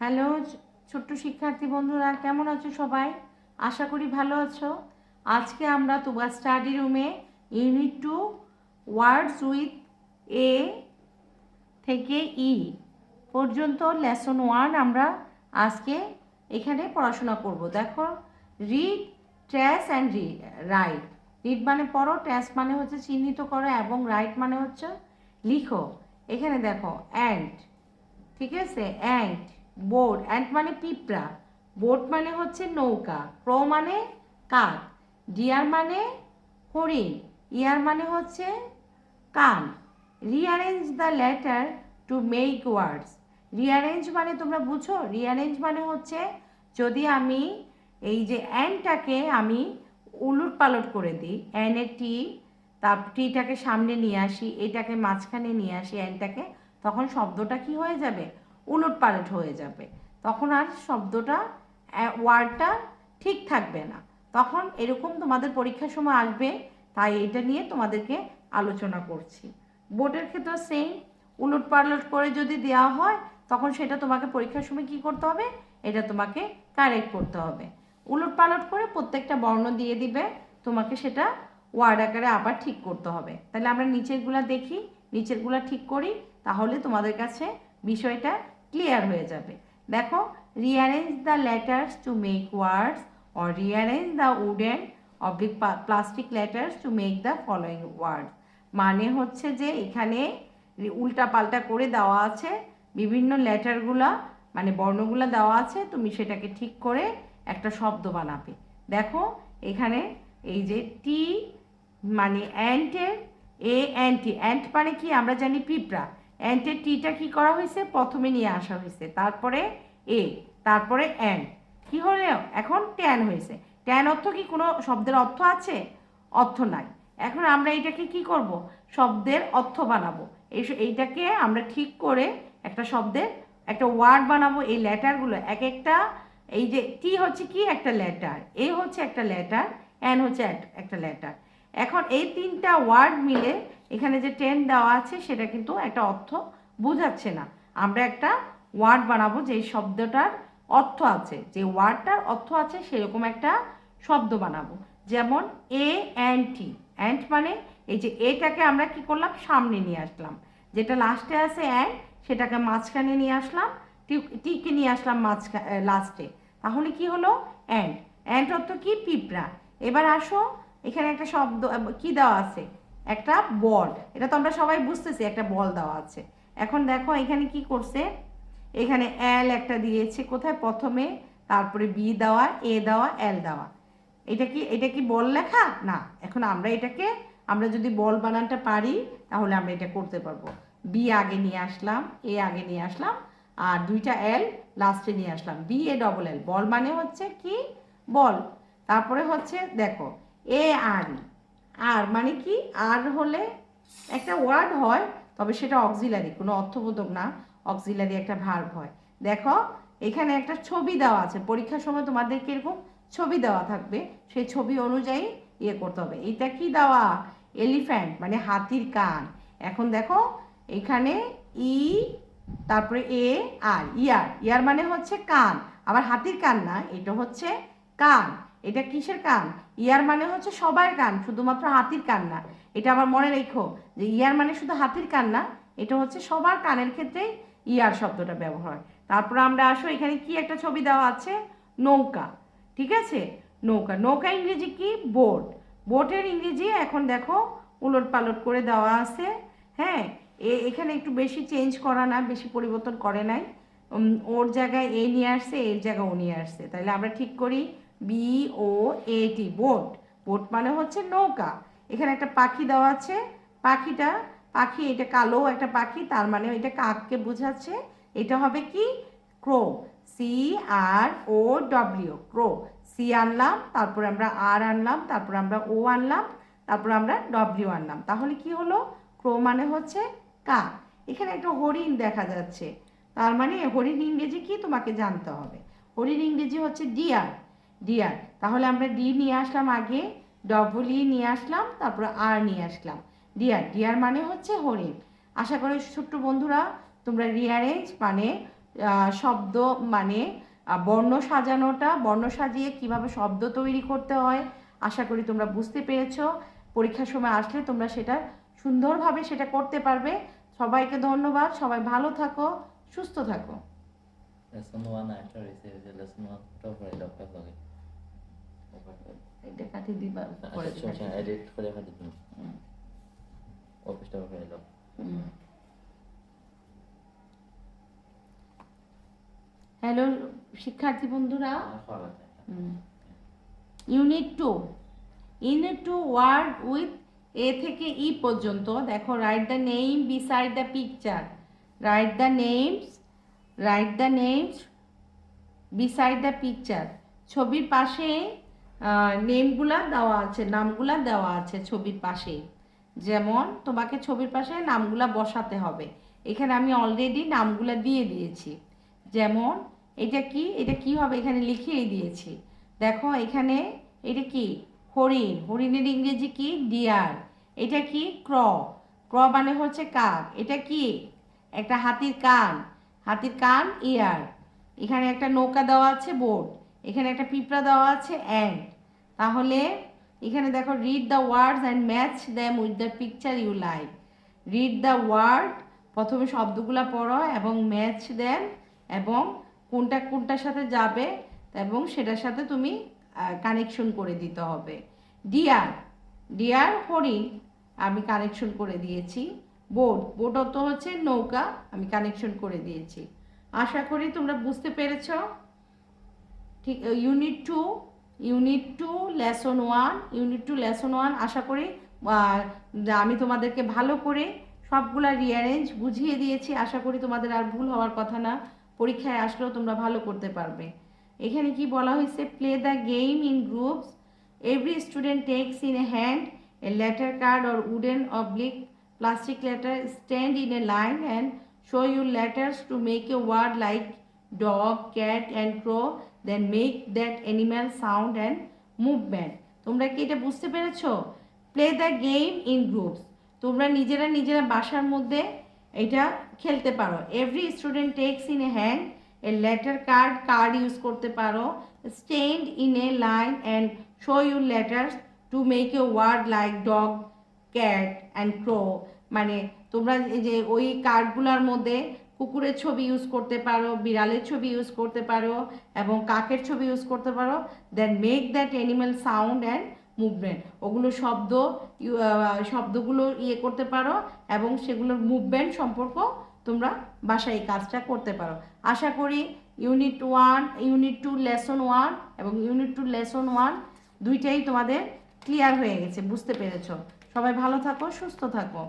Hello ছোট্ট শিক্ষার্থী বন্ধুরা, কেমন আছো সবাই? আশা করি ভালো আছো। আজকে আমরা তোমার স্টাডি রুমে unit two words with A থেকে ই পর্যন্ত লেসন ওয়ান আমরা আজকে এখানে পড়াশোনা করব। দেখো read trace and read write read মানে পড়ো ট্র্যাস মানে হচ্ছে চিহ্নিত করো এবং রাইট মানে হচ্ছে লিখো। এখানে দেখো অ্যান্ড ঠিক আছে? অ্যান্ট বোট অ্যান্ট মানে পিঁপড়া। বোট মানে হচ্ছে নৌকা ক্রো মানে কাক ডিয়ার মানে হরিণ ইয়ার মানে হচ্ছে কান। Rearrange the letter to make words rearrange মানে তোমরা বুঝো? রিঅ্যারেঞ্জ মানে হচ্ছে যদি আমি এই যে অ্যানটাকে আমি উলট পালট করে দিই অ্যানের টি তার টিটাকে সামনে নিয়ে আসি, এটাকে মাঝখানে নিয়ে আসি অ্যানটাকে তখন শব্দটা কি হয়ে যাবে? উলট পালট হয়ে যাবে। তখন আর শব্দটা ওয়ার্ডটা ঠিক থাকবে না। তখন এরকম তোমাদের পরীক্ষার সময় আসবে, তাই এটা নিয়ে তোমাদেরকে আলোচনা করছি। বোর্ডের ক্ষেত্রে সেম উলট পালট করে যদি দেওয়া হয়, তখন সেটা তোমাকে পরীক্ষার সময় কি করতে হবে? এটা তোমাকে কারেক্ট করতে হবে। উলট পালট করে প্রত্যেকটা বর্ণ দিয়ে দিবে, তোমাকে সেটা ওয়ার্ড আকারে আবার ঠিক করতে হবে। তাহলে আমরা নিচেরগুলা দেখি, নিচেরগুলা ঠিক করি, তাহলে তোমাদের কাছে বিষয়টা ক্লিয়ার হয়ে যাবে। দেখো rearrange the letters to make words or rearrange the wooden oblique plastic letters to make the following word মানে হচ্ছে যে এখানে উল্টা পাল্টা করে দেওয়া আছে, বিভিন্ন লেটারগুলা মানে বর্ণগুলো দেওয়া আছে, তুমি সেটাকে ঠিক করে একটা শব্দ বানাবে। দেখো, এখানে এই যে টি মানে অ্যান্টের এ অ্যান্টি অ্যান্ট মানে কি? আমরা জানি পিঁপড়া। অ্যান্টের টিটা কি করা হয়েছে? প্রথমে নিয়ে আসা হয়েছে। তারপরে এ তারপরে অ্যান্ড কি হলো? এখন ট্যান হয়েছে। ট্যান অর্থ কি? কোনো শব্দের অর্থ আছে? অর্থ নাই। এখন আমরা এটাকে কি করব? শব্দের অর্থ বানাবো। এই এইটাকে আমরা ঠিক করে একটা শব্দের, একটা ওয়ার্ড বানাবো। এই লেটারগুলো এক একটা, এই যে টি হচ্ছে কি? একটা লেটার। এ হচ্ছে একটা লেটার অ্যান হচ্ছে একটা লেটার। এখন এই তিনটা ওয়ার্ড মিলে এখানে যে টেন দেওয়া আছে, সেটা কিন্তু একটা অর্থ বোঝাচ্ছে না। আমরা একটা ওয়ার্ড বানাবো যে শব্দটার অর্থ আছে। যে ওয়ার্ডটার অর্থ আছে, সেরকম একটা শব্দ বানাবো। যেমন এ অ্যান্ড টি অ্যান্ড মানে এই যে এটাকে আমরা কি করলাম? সামনে নিয়ে আসলাম। যেটা লাস্টে আছে অ্যান্ড সেটাকে মাঝখানে নিয়ে আসলাম। টিকে নিয়ে আসলাম মাঝখানে লাস্টে তাহলে কি হলো? অ্যান্ড অ্যান্ড অর্থ কি? পিঁপড়া। এবার আসো, এখানে একটা শব্দ, কি দেওয়া আছে? একটা বল। এটা তো আমরা সবাই বুঝতেছি, একটা বল দেওয়া আছে। এখন দেখো, এখানে কি করছে? এখানে এল একটা দিয়েছে কোথায়? প্রথমে তারপরে বি দেওয়া এ দেওয়া এল দেওয়া। এটা কি এটা কি বল লেখা? না। এখন আমরা এটাকে, আমরা যদি বল বানানটা পারি, তাহলে আমরা এটা করতে পারব। বি আগে নিয়ে আসলাম এ আগে নিয়ে আসলাম, আর দুইটা এল লাস্টে নিয়ে আসলাম। বি এ ডবল এল বল মানে হচ্ছে কি? বল। তারপরে হচ্ছে, দেখো এ আর আর মানে কি? আর হলে একটা ওয়ার্ড হয়, তবে সেটা অক্সিলারি কোনো অর্থবোধক না। অক্সিলারি একটা ভার্ব হয়। দেখো, এখানে একটা ছবি দেওয়া আছে। পরীক্ষার সময় তোমাদের কীরকম? ছবি দেওয়া থাকবে। সেই ছবি অনুযায়ী ইয়ে করতে হবে। এইটা কি দেওয়া? এলিফ্যান্ট মানে হাতির কান। এখন দেখো, এখানে ই তারপরে এ আর ইয়ার ইয়ার মানে হচ্ছে কান। আবার হাতির কান না, এটা হচ্ছে কান। এটা কিসের কান? ইয়ার মানে হচ্ছে সবার কান, শুধুমাত্র হাতির কান না। এটা আবার মনে রেখো যে ইয়ার মানে শুধু হাতির কান না, এটা হচ্ছে সবার কানের ক্ষেত্রেই ইয়ার শব্দটা ব্যবহার। তারপর আমরা আসো, এখানে কি একটা ছবি দেওয়া আছে? নৌকা, ঠিক আছে? নৌকা নৌকা ইংরেজি কি? বোট। বোটের ইংরেজি এখন দেখো উলট পালট করে দেওয়া আছে হ্যাঁ? এখানে একটু বেশি চেঞ্জ করা না, বেশি পরিবর্তন করে নাই। ওর জায়গায় এ নিয়ে আসছে, এর জায়গায় ও নিয়ে আসছে। তাহলে আমরা ঠিক করি B O A T boat boat মানে হচ্ছে নৌকা। এখানে একটা পাখি দেওয়া আছে। পাখিটা, পাখি এটা কালো একটা পাখি, তার মানে এটা কাককে বোঝাচ্ছে। এটা হবে কি? Crow C R O W crow C আনলাম, তারপরে আমরা আর আনলাম, তারপর আমরা ও আনলাম, তারপর আমরা ডব্লিউ আনলাম। তাহলে কি হলো? ক্রো মানে হচ্ছে কাক। এখানে একটা হরিণ দেখা যাচ্ছে। তার মানে হরিণ ইংরেজি কি? তোমাকে জানতে হবে। হরিণ ইংরেজি হচ্ছে ডিয়ার ডিয়ার তাহলে আমরা ডি নিয়ে আসলাম আগে ডবল ই নিয়ে আসলাম, তারপর আর নিয়ে আসলাম। ডিয়ার ডিয়ার মানে হচ্ছে হরিণ। আশা করি ছোট্ট বন্ধুরা, তোমরা রিয়ারেঞ্জ মানে শব্দ মানে বর্ণ সাজানোটা, বর্ণ সাজিয়ে কীভাবে শব্দ তৈরি করতে হয়, আশা করি তোমরা বুঝতে পেরেছ। পরীক্ষার সময় আসলে তোমরা সেটা সুন্দরভাবে সেটা করতে পারবে। সবাইকে ধন্যবাদ, সবাই ভালো থাকো, সুস্থ থাকো। এটা কাটি দিবা পরে আচ্ছা এডিট করে কাটি তুমি অফিসটা করে দাও হ্যালো শিক্ষার্থী বন্ধুরা unit two unit two word with A থেকে ই পর্যন্ত দেখো write the name beside the picture write the names write the names beside the picture ছবির পাশে নেমগুলা দেওয়া আছে, নামগুলা দেওয়া আছে ছবির পাশে। যেমন তোমাকে ছবির পাশে নামগুলা বসাতে হবে। এখানে আমি অলরেডি নামগুলা দিয়ে দিয়েছি। যেমন এটা কি? এটা কি হবে? এখানে লিখিয়ে দিয়েছি। দেখো, এখানে এটা কি? হরিণ। হরিণের ইংরেজি কি? ডিয়ার এটা কি? ক্র ক্র মানে হচ্ছে কাক। এটা কি? একটা হাতির কান। হাতির কান ইয়ার এখানে একটা নৌকা দেওয়া আছে বোট এখানে একটা পিঁপড়া দেওয়া আছে অ্যান্ড তাহলে এখানে দেখো read the words and match them with the picture you like read the word প্রথমে শব্দগুলো পড়ো এবং ম্যাচ দেন এবং কোনটা কোনটার সাথে যাবে এবং সেটার সাথে তুমি কানেকশন করে দিতে হবে। ডিয়ার ডিয়ার হরিণ, আমি কানেকশন করে দিয়েছি। বোট বোট অত হচ্ছে নৌকা, আমি কানেকশন করে দিয়েছি। আশা করি তোমরা বুঝতে পেরেছ। ঠিক unit two unit two lesson one unit two lesson one আশা করি আমি তোমাদেরকে ভালো করে সবগুলা রিঅ্যারেঞ্জ বুঝিয়ে দিয়েছি, আশা করি তোমাদের আর ভুল হওয়ার কথা না। পরীক্ষায় আসলেও তোমরা ভালো করতে পারবে। এখানে কি বলা হয়েছে? Play the game in groups every student takes in a hand a letter card or wooden oblique plastic letter. Stand in a line and show your letters to make a word like dog, cat and crow. Then make that animal sound and movement তোমরা কি এটা বুঝতে পেরেছ? Play the game in groups তোমরা নিজেরা নিজেরা বাসার মধ্যে এটা খেলতে পারো। Every student takes in a hand a letter card card use করতে পারো। Stand in a line and show your letters to make a word like dog cat and crow মানে তোমরা যে ওই কার্ডগুলোর মধ্যে কুকুরের ছবি ইউজ করতে পারো, বিড়ালের ছবি ইউজ করতে পারো এবং কাকের ছবি ইউজ করতে পারো then make that animal sound and movement ওগুলো শব্দ শব্দগুলো ইয়ে করতে পারো এবং সেগুলোর মুভমেন্ট সম্পর্ক তোমরা বাসায় এই কাজটা করতে পারো। আশা করি unit one unit two lesson one এবং ইউনিট টু লেসন ওয়ান দুইটাই তোমাদের ক্লিয়ার হয়ে গেছে, বুঝতে পেরেছ। সবাই ভালো থাকো, সুস্থ থাকো।